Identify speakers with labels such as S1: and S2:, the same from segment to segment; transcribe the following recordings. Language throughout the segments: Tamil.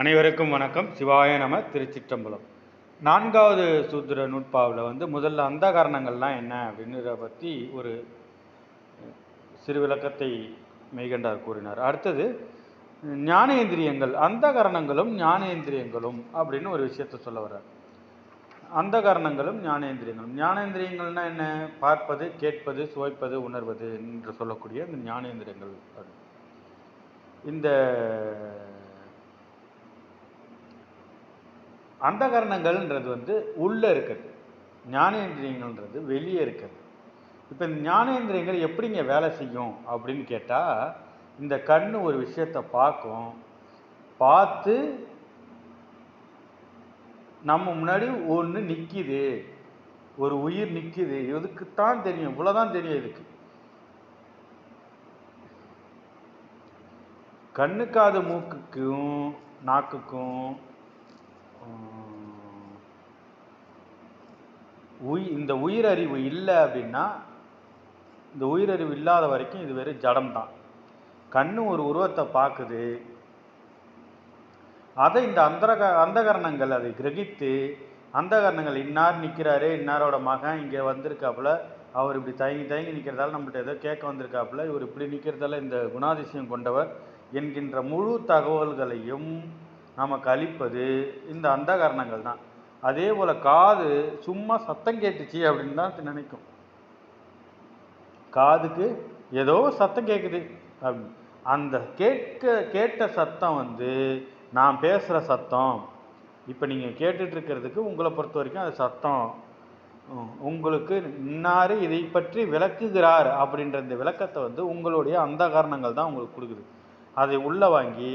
S1: அனைவருக்கும் வணக்கம். சிவாய நம திருச்சிற்றம்பலம். நான்காவது சூத்திர நூட்பாவில் வந்து முதல்ல அந்த காரணங்கள்லாம் என்ன அப்படின்றத பற்றி ஒரு சிறு விளக்கத்தை மெய்கண்டார் கூறினார். அடுத்தது ஞானேந்திரியங்கள் அந்த காரணங்களும் ஞானேந்திரியங்களும் அப்படின்னு ஒரு விஷயத்தை சொல்ல வர்றார். அந்த காரணங்களும் ஞானேந்திரியங்களும். ஞானேந்திரியங்கள்னா என்ன? பார்ப்பது கேட்பது சுவைப்பது உணர்வது என்று சொல்லக்கூடிய இந்த ஞானேந்திரியங்கள் இந்த அந்தகரணங்கள்ன்றது வந்து உள்ளே இருக்கிறது ஞானேந்திரியங்கள்ன்றது வெளியே இருக்கிறது இப்போ இந்த ஞானேந்திரியங்கள் எப்படிங்க வேலை செய்யும் அப்படின்னு கேட்டால் இந்த கண் ஒரு விஷயத்தை பார்க்கும். பார்த்து நம்ம முன்னாடி ஒன்று நிற்கிது ஒரு உயிர் நிற்கிது இதுக்குத்தான் தெரியும்? இவ்வளோதான் தெரியும் இதுக்கு. கண்ணு காது மூக்குக்கும் நாக்குக்கும் உய் இந்த உயிரறிவு இல்லை அப்படின்னா இந்த உயிரறிவு இல்லாத வரைக்கும் இது வெறும் ஜடம் தான் கண்ணு ஒரு உருவத்தை பார்க்குது அதை இந்த அந்தரக அந்தகரணங்கள் அதை கிரகித்து அந்தகரணங்கள் இன்னார் நிற்கிறாரு இன்னாரோட மகன் இங்கே வந்திருக்காப்புல அவர் இப்படி தயங்கி தயங்கி நிற்கிறதால நம்மள்ட்ட ஏதோ கேட்க வந்திருக்காப்புல இவர் இப்படி நிற்கிறதால இந்த குணாதிசயம் கொண்டவர் என்கின்ற முழு தகவல்களையும் நாம் கழிப்பது இந்த அந்தகரணங்கள் தான். அதே போல் காது சும்மா சத்தம் கேட்டுச்சு அப்படின்னு தான் நினைக்கும். காதுக்கு ஏதோ சத்தம் கேட்குது அப்படின்னு அந்த கேட்க கேட்ட சத்தம் வந்து நான் பேசுகிற சத்தம். இப்போ நீங்கள் கேட்டுட்ருக்கிறதுக்கு உங்களை பொறுத்த வரைக்கும் அது சத்தம். உங்களுக்கு இன்னார் இதை பற்றி விளக்குகிறார் அப்படின்ற இந்த விளக்கத்தை வந்து உங்களுடைய அந்த காரணங்கள் தான் உங்களுக்கு கொடுக்குது. அதை உள்ளே வாங்கி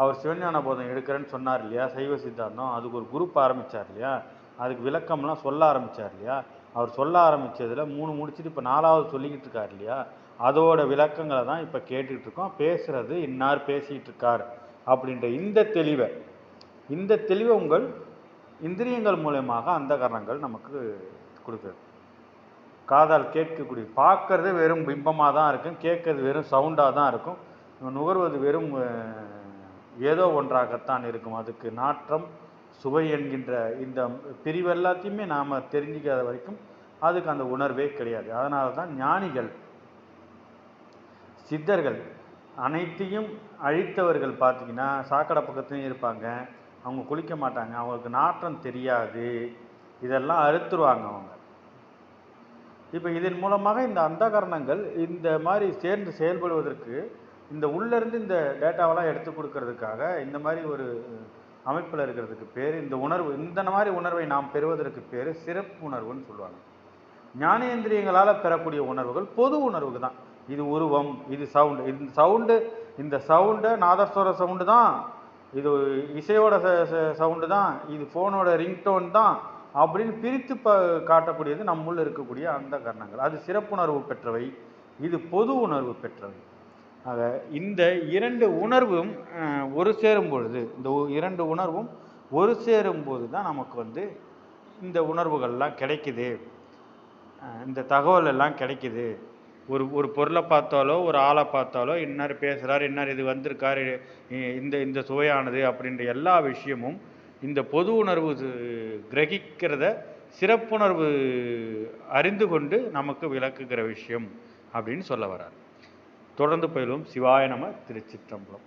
S1: அவர் சிவஞான போதம் எடுக்கிறேன்னு சொன்னார் இல்லையா? சைவ சித்தாந்தம். அதுக்கு ஒரு குரூப் ஆரம்பித்தார் இல்லையா? அதுக்கு விளக்கம்லாம் சொல்ல ஆரம்பித்தார் இல்லையா? அவர் சொல்ல ஆரம்பித்ததில் மூணு முடிச்சுட்டு இப்போ நாலாவது சொல்லிக்கிட்டு இருக்கார் இல்லையா? அதோட விளக்கங்களை தான் இப்போ கேட்டுக்கிட்டு இருக்கோம். பேசுகிறது இன்னார் பேசிகிட்டு இருக்கார் அப்படின்ற இந்த தெளிவை இந்த தெளிவை உங்கள் இந்திரியங்கள் மூலயமாக அந்த காரணங்கள் நமக்கு கொடுக்குறது காதால் கேட்கக்கூடிய பார்க்கறது வெறும் பிம்பமாக தான் இருக்கும். கேட்கறது வெறும் சவுண்டாக தான் இருக்கும். நுகர்வது வெறும் ஏதோ ஒன்றாகத்தான் இருக்கும். அதுக்கு நாற்றம் சுவை என்கின்ற இந்த பிரிவு எல்லாத்தையுமே நாம் தெரிஞ்சிக்காத வரைக்கும் அதுக்கு அந்த உணர்வே கிடையாது. அதனால தான் ஞானிகள் சித்தர்கள் அனைத்தையும் அழித்தவர்கள் பார்த்தீங்கன்னா சாக்கடை பக்கத்துலையும் இருப்பாங்க. அவங்க குளிக்க மாட்டாங்க. அவங்களுக்கு நாற்றம் தெரியாது. இதெல்லாம் அறுத்துருவாங்க அவங்க. இப்போ இதன் மூலமாக இந்த அந்தகரணங்கள் இந்த மாதிரி சேர்ந்து செயல்படுவதற்கு இந்த உள்ளேருந்து இந்த டேட்டாவெல்லாம் எடுத்து கொடுக்கறதுக்காக இந்த மாதிரி ஒரு அமைப்பில் இருக்கிறதுக்கு பேர் இந்த உணர்வு இந்த மாதிரி உணர்வை நாம் பெறுவதற்கு பேர் சிறப்பு உணர்வுன்னு சொல்லுவாங்க. ஞானேந்திரியங்களால் பெறக்கூடிய உணர்வுகள் பொது உணர்வுக்கு தான். இது உருவம் இது சவுண்டு இந்த சவுண்டு இந்த சவுண்டு நாதஸ்வர சவுண்டு தான் இது இசையோட சவுண்டு தான் இது ஃபோனோட ரிங்டோன் தான் அப்படின்னு பிரித்து ப காட்டக்கூடியது நம்முள்ள இருக்கக்கூடிய அந்த காரணங்கள். அது சிறப்புணர்வு பெற்றவை இது பொது உணர்வு பெற்றவை. ஆக இந்த இரண்டு உணர்வும் ஒரு சேரும் பொழுது இந்த இரண்டு உணர்வும் ஒரு சேரும் போது தான் நமக்கு வந்து இந்த உணர்வுகள்லாம் கிடைக்குது. இந்த தகவல் எல்லாம் கிடைக்குது. ஒரு ஒரு பொருளை பார்த்தாலோ ஒரு ஆளை பார்த்தாலோ இன்னார் பேசுகிறார் இன்னார் இது வந்திருக்காரு இந்த இந்த சுவையானது அப்படின்ற எல்லா விஷயமும் இந்த பொது உணர்வு கிரகிக்கிறத சிறப்புணர்வு அறிந்து கொண்டு நமக்கு விளக்குகிற விஷயம் அப்படின்னு சொல்ல வரார் தொடர்ந்து பயிலும் சிவாய நம திருச்சிற்றம்பலம்.